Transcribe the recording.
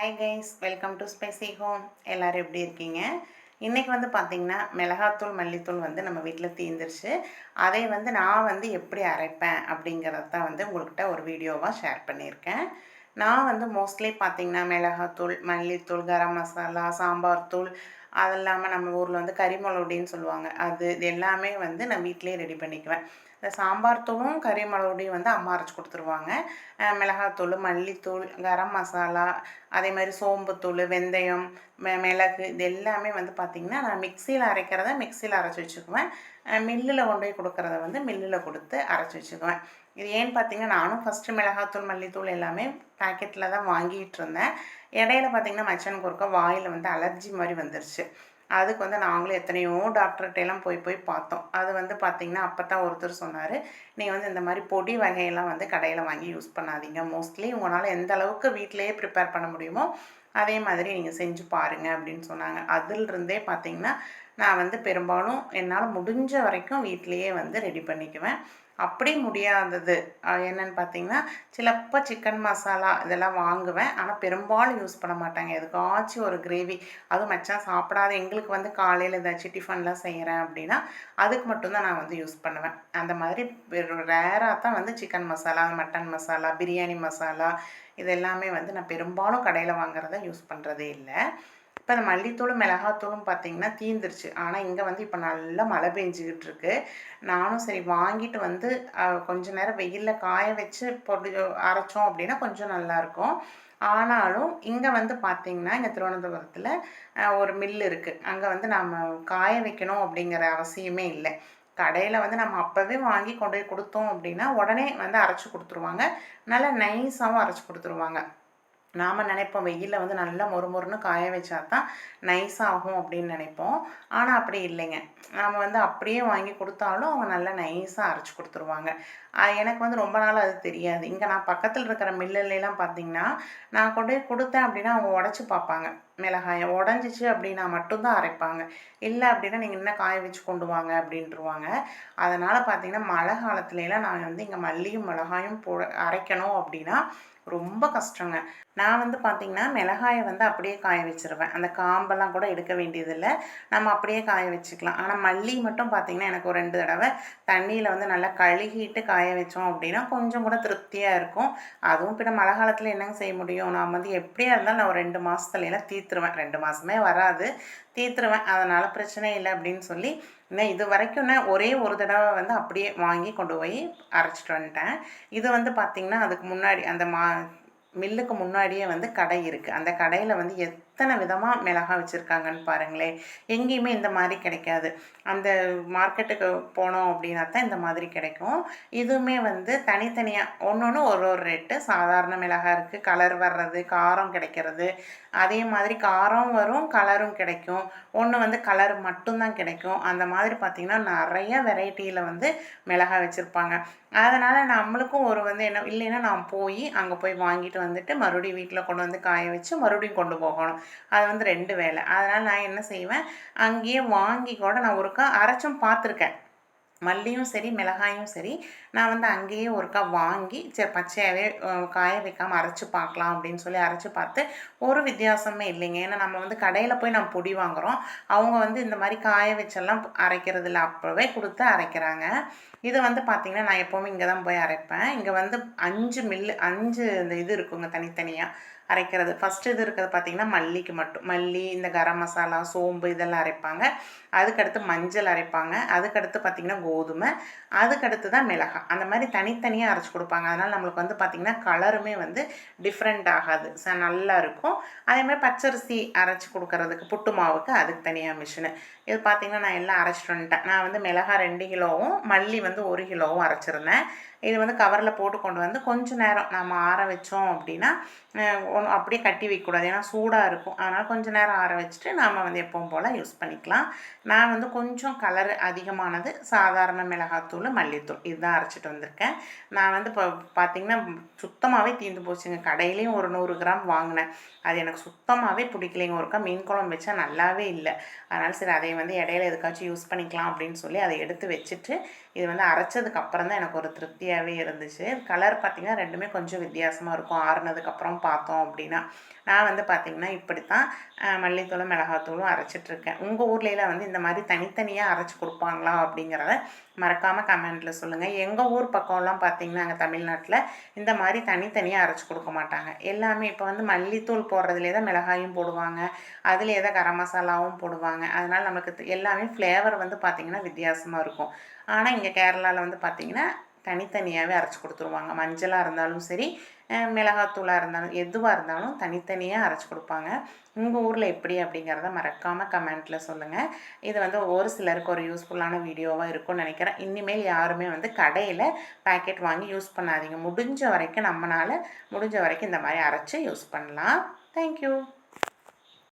Hi guys welcome to spicy home எல்லோரும் எப்படி இருக்கீங்க? இன்றைக்கி வந்து பார்த்திங்கன்னா மிளகாத்தூள் மல்லித்தூள் வந்து நம்ம வீட்டில் தீந்துருச்சு. அதை வந்து நான் வந்து எப்படி அரைப்பேன் அப்படிங்கிறத தான் வந்து உங்கள்கிட்ட ஒரு வீடியோவாக ஷேர் பண்ணியிருக்கேன். நான் வந்து மோஸ்ட்லி பார்த்திங்கன்னா மிளகாத்தூள் மல்லித்தூள் கரம் மசாலா சாம்பார் தூள் அது இல்லாமல் நம்ம ஊரில் வந்து கறிமொளகுடின்னு சொல்லுவாங்க. அது இது எல்லாமே வந்து நான் வீட்டிலேயே ரெடி பண்ணிக்குவேன். இந்த சாம்பார் தூளும் கறி மிளகுடியும் வந்து அம்மா அரைச்சி கொடுத்துருவாங்க. மிளகாத்தூள் மல்லித்தூள் கரம் மசாலா அதே மாதிரி சோம்புத்தூள் வெந்தயம் மிளகு இது எல்லாமே வந்து பார்த்திங்கன்னா நான் மிக்சியில் அரைக்கிறத மிக்சியில் அரைச்சி வச்சுக்குவேன். மில்லில் கொண்டு போய் கொடுக்குறத வந்து மில்லில் கொடுத்து அரைச்சி வச்சுக்குவேன். இது ஏன்னு பார்த்தீங்கன்னா நானும் ஃபஸ்ட்டு மிளகாத்தூள் மல்லித்தூள் எல்லாமே பாக்கெட்டில் தான் வாங்கிட்டு இருந்தேன். இடையில பார்த்தீங்கன்னா மச்சனுக்கு ஒருக்க வாயில் வந்து அலர்ஜி மாதிரி வந்துருச்சு. அதுக்கு வந்து நாங்களும் எத்தனையோ டாக்டர்கிட்டலாம் போய் போய் பார்த்தோம். அது வந்து பார்த்திங்கன்னா அப்போ தான் ஒருத்தர் சொன்னார் நீங்கள் வந்து இந்த மாதிரி பொடி வகையெல்லாம் வந்து கடையில் வாங்கி யூஸ் பண்ணாதீங்க. மோஸ்ட்லி உங்களால் எந்த அளவுக்கு வீட்டிலேயே ப்ரிப்பேர் பண்ண முடியுமோ அதே மாதிரி நீங்கள் செஞ்சு பாருங்கள் அப்படின்னு சொன்னாங்க. அதிலிருந்தே பார்த்தீங்கன்னா நான் வந்து பெரும்பாலும் என்னால் முடிஞ்ச வரைக்கும் வீட்டிலையே வந்து ரெடி பண்ணிக்குவேன். அப்படி முடியாதது. என்னென்னு என்னன்னு பார்த்தீங்கன்னா சிலப்போ சிக்கன் மசாலா இதெல்லாம் வாங்குவேன். ஆனால் பெரும்பாலும் யூஸ் பண்ண மாட்டாங்க. எதுக்காச்சும் ஒரு கிரேவி அதுவும் மச்சான் சாப்பிடாத எங்களுக்கு வந்து காலையில் ஏதாச்சும் டிஃபன்லாம் செய்கிறேன் அப்படின்னா அதுக்கு மட்டும்தான் நான் வந்து யூஸ் பண்ணுவேன். அந்த மாதிரி ரேராக தான் வந்து சிக்கன் மசாலா மட்டன் மசாலா பிரியாணி மசாலா இது எல்லாமே வந்து நான் பெரும்பாலும் கடையில் வாங்குறத யூஸ் பண்ணுறதே இல்லை. இப்போ அந்த மல்லித்தூளும் மிளகாத்தூளும் பார்த்தீங்கன்னா தீந்துருச்சு. ஆனால் இங்கே வந்து இப்போ நல்லா மழை பெஞ்சிக்கிட்டு இருக்கு நானும் சரி வாங்கிட்டு வந்து கொஞ்ச நேரம் வெயிலில் காய வச்சு பொடி அரைச்சோம் அப்படின்னா கொஞ்சம் நல்லாயிருக்கும் ஆனாலும் இங்கே வந்து பார்த்தீங்கன்னா இங்கே திருவனந்தபுரத்தில் ஒரு மில் இருக்குது அங்கே வந்து நாம் காய வைக்கணும் அப்படிங்கிற அவசியமே இல்லை. கடையில் வந்து நம்ம அப்போவே வாங்கி கொண்டு போய் கொடுத்தோம் அப்படின்னா உடனே வந்து அரைச்சி கொடுத்துருவாங்க. நல்லா நைஸாகவும் அரைச்சி கொடுத்துருவாங்க. நாம் நினைப்போம் வெயிலில் வந்து நல்லா மொறுமொறுன்னு காய வச்சா தான் நைஸ் ஆகும் அப்படின்னு நினைப்போம். ஆனால் அப்படி இல்லைங்க. நாம் வந்து அப்படியே வாங்கி கொடுத்தாலும் அவங்க நல்லா நைஸாக அரைச்சி கொடுத்துருவாங்க. எனக்கு வந்து ரொம்ப நாள் அது தெரியாது. இங்கே நான் பக்கத்தில் இருக்கிற மில்லுலாம் பார்த்தீங்கன்னா நான் கொண்டு போய் கொடுத்தேன் அப்படின்னா அவங்க உடச்சி பார்ப்பாங்க. மிளகாயை உடஞ்சிச்சு அப்படின்னா மட்டும்தான் அரைப்பாங்க. இல்லை அப்படின்னா நீங்கள் இன்னும் காய வச்சு கொண்டு வாங்க அப்படின்ட்டுருவாங்க அதனால் பார்த்தீங்கன்னா மழை காலத்துலலாம் நான் வந்து இங்கே மல்லியும் மிளகாயும் போ அரைக்கணும் அப்படின்னா ரொம்ப கஷ்டங்க. நான் வந்து பார்த்தீங்கன்னா மிளகாயை வந்து அப்படியே காய வச்சிருவேன். அந்த காம்பெல்லாம் கூட எடுக்க வேண்டியதில்லை. நம்ம அப்படியே காய வச்சுக்கலாம். ஆனால் மல்லி மட்டும் பார்த்தீங்கன்னா எனக்கு ஒரு ரெண்டு தடவை தண்ணியில் வந்து நல்லா கழுகிட்டு காய வச்சோம் அப்படின்னா கொஞ்சம் கூட திருப்தியாக இருக்கும். அதுவும் பின்ன மழை காலத்தில் என்னங்க செய்ய முடியும்? நான் வந்து எப்படியா இருந்தாலும் நான் ஒரு ரெண்டு மாதத்துலலாம் தீர்த்துருவேன் ரெண்டு மாதமே வராது. தீர்த்துருவேன் அதனால் பிரச்சனை இல்லை அப்படின்னு சொல்லி நான் இது வரைக்கும் நான் ஒரே ஒரு தடவை வந்து அப்படியே வாங்கி கொண்டு போய் அரைச்சிட்டு வந்துட்டேன். இது வந்து பார்த்திங்கன்னா அதுக்கு முன்னாடி அந்த மா மில்லுக்கு முன்னாடியே வந்து கடை இருக்குது அந்த கடையில் வந்து எத் எத்தனை விதமாக மிளகாய் வச்சுருக்காங்கன்னு பாருங்களேன் எங்கேயுமே இந்த மாதிரி கிடைக்காது. அந்த மார்க்கெட்டுக்கு போனோம் அப்படின்னா தான் இந்த மாதிரி கிடைக்கும். இதுவுமே வந்து தனித்தனியாக ஒன்று ஒன்று ஒரு ஒரு ரேட்டு சாதாரண மிளகாய் இருக்குது கலர் வர்றது காரம் கிடைக்கிறது. அதே மாதிரி காரம் வரும் கலரும் கிடைக்கும். ஒன்று வந்து கலர் மட்டும்தான் கிடைக்கும். அந்த மாதிரி பார்த்திங்கன்னா நிறைய வெரைட்டியில் வந்து மிளகாய் வச்சுருப்பாங்க. அதனால் நம்மளுக்கும் ஒரு வந்து என்ன இல்லைன்னா நான் போய் அங்கே போய் வாங்கிட்டு வந்துட்டு மறுபடியும் வீட்டில் கொண்டு வந்து காய வச்சு மறுபடியும் கொண்டு போகணும். அது வந்து ரெண்டு வேலை. அதனால் நான் என்ன செய்வேன் அங்கேயே வாங்கி கூட நான் ஒருக்கா அரைச்சும் பார்த்துருக்கேன். மல்லியும் சரி மிளகாயும் சரி நான் வந்து அங்கேயே ஒருக்கா வாங்கி சரி பச்சையாகவே காய வைக்காமல் அரைச்சி பார்க்கலாம் அப்படின்னு சொல்லி அரைச்சி பார்த்து ஒரு வித்தியாசமே இல்லைங்க. ஏன்னா நம்ம வந்து கடையில் போய் நம்ம பொடி வாங்குகிறோம் அவங்க வந்து இந்த மாதிரி காய வச்செல்லாம் அரைக்கிறது இல்லை அப்போவே கொடுத்து அரைக்கிறாங்க. இது வந்து பார்த்திங்கன்னா நான் எப்போவுமே இங்கே தான் போய் அரைப்பேன். இங்கே வந்து அஞ்சு மில்லு அஞ்சு இந்த இது இருக்குங்க தனித்தனியாக அரைக்கிறது. ஃபஸ்ட்டு இது இருக்கிறது பார்த்திங்கன்னா மல்லிக்கு மட்டும். மல்லி இந்த கரம் மசாலா சோம்பு இதெல்லாம் அரைப்பாங்க. அதுக்கடுத்து மஞ்சள் அரைப்பாங்க. அதுக்கடுத்து பார்த்திங்கன்னா கோதுமை அதுக்கடுத்து தான் மிளகாய். அந்த மாதிரி தனித்தனியாக அரைச்சி கொடுப்பாங்க. அதனால் நம்மளுக்கு வந்து பார்த்திங்கன்னா கலருமே வந்து டிஃப்ரெண்ட் ஆகாது. ச நல்லா இருக்கும். அதே மாதிரி பச்சரிசி அரைச்சி கொடுக்கறதுக்கு புட்டு மாவுக்கு அதுக்கு தனியாக மிஷினு இது பார்த்திங்கன்னா நான் எல்லாம் அரைச்சிட்டு வந்துட்டேன். நான் வந்து மிளகாய் ரெண்டு கிலோவும் மல்லி வந்து ஒரு கிலோவும் அரைச்சிருந்தேன். இது வந்து கவரில் போட்டு கொண்டு வந்து கொஞ்சம் நேரம் நம்ம ஆற வச்சோம் அப்படின்னா அஹ், அப்படியே கட்டி வைக்கக்கூடாது ஏன்னா சூடாக இருக்கும். அதனால் கொஞ்சம் நேரம் ஆற வச்சுட்டு நாம் வந்து எப்பவும் போல் யூஸ் பண்ணிக்கலாம். நான் வந்து கொஞ்சம் கலர் அதிகமானது சாதாரண மிளகாத்தூள் மல்லித்தூள் இதுதான் அரைச்சிட்டு வந்திருக்கேன். நான் வந்து இப்போ பார்த்தீங்கன்னா சுத்தமாகவே தீர்ந்து போச்சுங்க. கடையிலையும் ஒரு நூறு கிராம் வாங்கினேன். அது எனக்கு சுத்தமாகவே பிடிக்கலைங்க. ஒருக்கா மீன் குழம்பு வச்சா நல்லாவே இல்லை. அதனால் சரி அதை வந்து இடையில எதுக்காச்சும் யூஸ் பண்ணிக்கலாம் அப்படின்னு சொல்லி அதை எடுத்து வச்சுட்டு இது வந்து அரைச்சதுக்கு அப்புறம் தான் எனக்கு ஒரு திருப்தி ஈஸியாகவே இருந்துச்சு. கலர் பார்த்திங்கன்னா ரெண்டுமே கொஞ்சம் வித்தியாசமாக இருக்கும். ஆறுனதுக்கப்புறம் பார்த்தோம் அப்படின்னா நான் வந்து பார்த்திங்கன்னா இப்படி தான் மல்லித்தூளும் மிளகாத்தூளும் அரைச்சிட்ருக்கேன் உங்கள் ஊர்லலாம் வந்து இந்த மாதிரி தனித்தனியாக அரைச்சி கொடுப்பாங்களா அப்படிங்கிறத மறக்காமல் கமெண்ட்டில் சொல்லுங்கள் எங்கள் ஊர் பக்கம்லாம் பார்த்திங்கன்னா அங்கே தமிழ்நாட்டில் இந்த மாதிரி தனித்தனியாக அரைச்சி கொடுக்க மாட்டாங்க. எல்லாமே இப்போ வந்து மல்லித்தூள் போடுறதுலே தான் மிளகாயும் போடுவாங்க. அதிலே தான் கரம் மசாலாவும் போடுவாங்க. அதனால் நமக்கு எல்லாமே ஃப்ளேவர் வந்து பார்த்திங்கன்னா வித்தியாசமாக இருக்கும். ஆனால் இங்கே கேரளாவில் வந்து பார்த்திங்கன்னா தனித்தனியாகவே அரைச்சி கொடுத்துருவாங்க. மஞ்சளாக இருந்தாலும் சரி மிளகாத்தூளாக இருந்தாலும் எதுவாக இருந்தாலும் தனித்தனியாக அரைச்சி கொடுப்பாங்க. உங்கள் ஊரில் எப்படி அப்படிங்கிறத மறக்காமல் கமெண்ட்டில் சொல்லுங்கள் இது வந்து ஒரு சிலருக்கு ஒரு யூஸ்ஃபுல்லான வீடியோவாக இருக்கும்னு நினைக்கிறேன். இனிமேல் யாருமே வந்து கடையில் பேக்கெட் வாங்கி யூஸ் பண்ணாதீங்க. முடிஞ்ச வரைக்கும் நம்மளால் முடிஞ்ச வரைக்கும் இந்த மாதிரி அரைச்சி யூஸ் பண்ணலாம். தேங்க்யூ